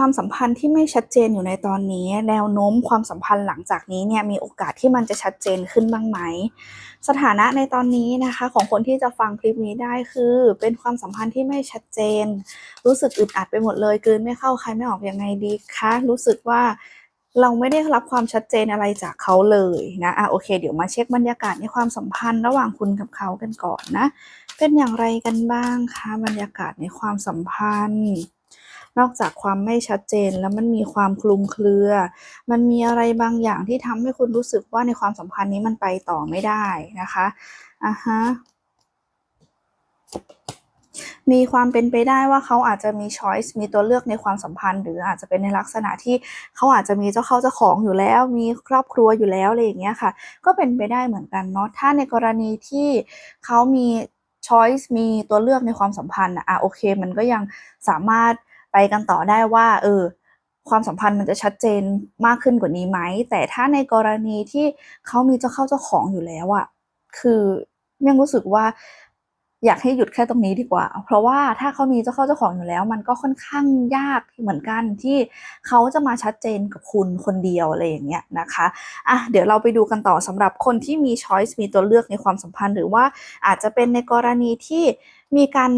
ความสัมพันธ์ที่ไม่ชัดเจนอยู่ในตอนนี้ แนวโน้มความสัมพันธ์หลังจากนี้เนี่ยมีโอกาสที่มันจะชัดเจนขึ้นบ้างไหม สถานะในตอนนี้นะคะของคนที่จะฟังคลิปนี้ได้คือ เป็นความสัมพันธ์ที่ไม่ชัดเจน รู้สึกอึดอัดไปหมดเลยกลืนไม่เข้าใครไม่ออกยังไงดีคะรู้สึกว่าเราไม่ได้รับความชัดเจนอะไรจากเขาเลยนะอะโอเค เดี๋ยวมาเช็คบรรยากาศในความสัมพันธ์ระหว่างคุณกับเขากันก่อนนะ เป็นอย่างไรกันบ้างคะบรรยากาศในความสัมพันธ์ นอกจากความไม่ชัดเจนแล้วมันมีความคลุมเครือ มันมีอะไรบางอย่างที่ทำให้คุณรู้สึกว่าในความสัมพันธ์นี้มันไปต่อไม่ได้นะคะอะฮะมีความเป็นไปได้ว่าเขาอาจจะมีช้อยส์มีตัวเลือกในความสัมพันธ์ หรืออาจจะเป็นในลักษณะที่เขาอาจจะมีเจ้าเข้าเจ้าของอยู่แล้ว มีครอบครัวอยู่แล้วอะไรอย่างเงี้ยค่ะ ก็เป็นไปได้เหมือนกันเนาะถ้าในกรณีที่เขามีช้อยส์มีตัวเลือกในความสัมพันธ์อะอะโอเค มันก็ยังสามารถ ไปกันต่อได้ว่า เออ ความสัมพันธ์มันจะชัดเจนมากขึ้นกว่านี้ไหม แต่ถ้าในกรณีที่เขามีเจ้าเข้าเจ้าของอยู่แล้วอะคือยังรู้สึกว่าอยากให้หยุดแค่ตรงนี้ดีกว่า เพราะว่าถ้าเขามีเจ้าเข้าเจ้าของอยู่แล้ว มันก็ค่อนข้างยากเหมือนกันที่เขาจะมาชัดเจนกับคุณคนเดียวอะไรอย่างเงี้ยนะคะอะเดี๋ยวเราไปดูกันต่อสำหรับคนที่มีช้อยส์มีตัวเลือกในความสัมพันธ์ หรือว่าอาจจะเป็นในกรณีที่มีการ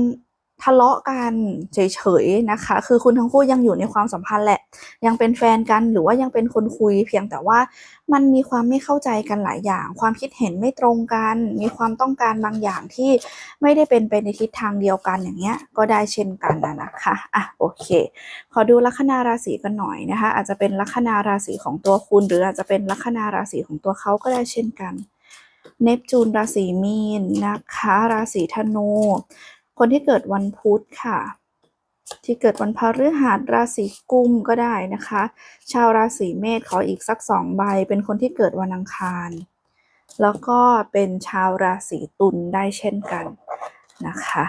ทะเลาะกันเฉยๆนะคะ คือคุณทั้งคู่ยังอยู่ในความสัมพันธ์แหละ ยังเป็นแฟนกันหรือว่ายังเป็นคนคุย เพียงแต่ว่ามันมีความไม่เข้าใจกันหลายอย่าง ความคิดเห็นไม่ตรงกัน มีความต้องการบางอย่างที่ไม่ได้เป็นไปในทิศทางเดียวกันอย่างเงี้ยก็ได้เช่นกันนะนะคะอะโอเค ขอดูลัคนาราศีกันหน่อยนะคะ อาจจะเป็นลัคนาราศีของตัวคุณ หรืออาจจะเป็นลัคนาราศีของตัวเขาก็ได้เช่นกันเนปจูนราศีมีนนะคะ ราศีธนู คนที่เกิดวันพุธค่ะ ที่เกิดวันพฤหัสราศีกุมก็ได้นะคะ ชาวราศีเมษขออีกสักสองใบ เป็นคนที่เกิดวันอังคาร แล้วก็เป็นชาวราศีตุลได้เช่นกันนะคะ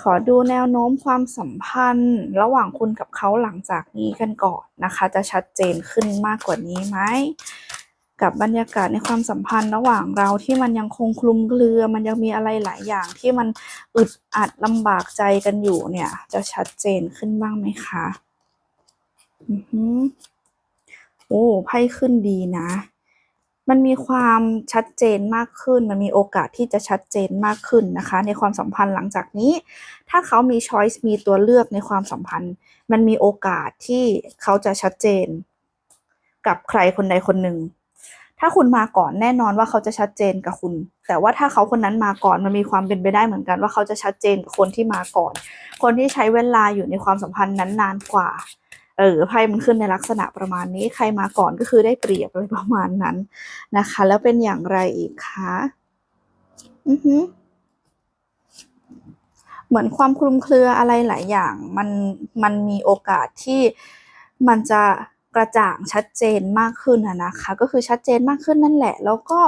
ขอดูแนวโน้มความสัมพันธ์ ระหว่างคุณกับเขาหลังจากนี้กันก่อนนะคะ จะชัดเจนขึ้นมากกว่านี้ไหม กับบรรยากาศในความสัมพันธ์ระหว่างเราที่มันยังคงคลุมเครือ มันยังมีอะไรหลายอย่างที่มันอึดอัดลำบากใจกันอยู่เนี่ย จะชัดเจนขึ้นบ้างไหมคะอือหือโอ้ไพ่ขึ้นดีนะ มันมีความชัดเจนมากขึ้น มันมีโอกาสที่จะชัดเจนมากขึ้นนะคะ ในความสัมพันธ์หลังจากนี้ ถ้าเขามีช้อยส์มีตัวเลือกในความสัมพันธ์ มันมีโอกาสที่เขาจะชัดเจน กับใครคนใดคนหนึ่ง ถ้าคุณมาก่อนแน่นอนว่าเขาจะชัดเจนกับคุณ แต่ว่าถ้าเขาคนนั้นมาก่อนมันมีความเป็นไปได้เหมือนกันว่าเขาจะชัดเจนกับคนที่มาก่อน คนที่ใช้เวลาอยู่ในความสัมพันธ์นั้นนานกว่าเออไพ่มันขึ้นในลักษณะประมาณนี้ใครมาก่อนก็คือได้เปรียบอะไรประมาณนั้นนะคะ แล้วเป็นอย่างไรอีกคะอือหือเหมือนความคลุมเครืออะไรหลายอย่าง มันมันมีโอกาสที่มันจะ กระจ่างชัดเจนมากขึ้นอะนะคะ ก็คือชัดเจนมากขึ้นนั่นแหละ แล้วก็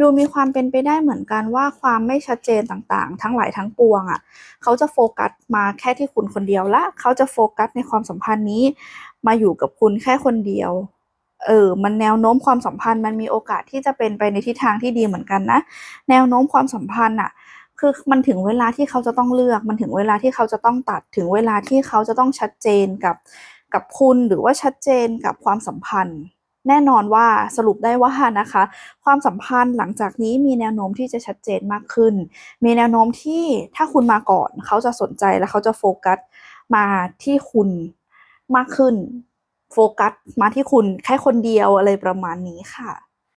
ดูมีความเป็นไปได้เหมือนกันว่าความไม่ชัดเจนต่างๆ ทั้งหลายทั้งปวงอะเขาจะโฟกัสมาแค่ที่คุณคนเดียวละเขาจะโฟกัสในความสัมพันธ์นี้ มาอยู่กับคุณแค่คนเดียวเออ มันแนวโน้มความสัมพันธ์มันมีโอกาสที่จะเป็นไปในทิศทางที่ดีเหมือนกันนะ แนวโน้มความสัมพันธ์อะคือมันถึงเวลาที่เขาจะต้องเลือก มันถึงเวลาที่เขาจะต้องตัด ถึงเวลาที่เขาจะต้องชัดเจนกับ กับคุณหรือว่าชัดเจนกับความสัมพันธ์ แน่นอนว่าสรุปได้ว่านะคะ ความสัมพันธ์หลังจากนี้มีแนวโน้มที่จะชัดเจนมากขึ้น มีแนวโน้มที่ถ้าคุณมาก่อนเขาจะสนใจและเขาจะโฟกัสมาที่คุณมากขึ้น โฟกัสมาที่คุณแค่คนเดียวอะไรประมาณนี้ค่ะ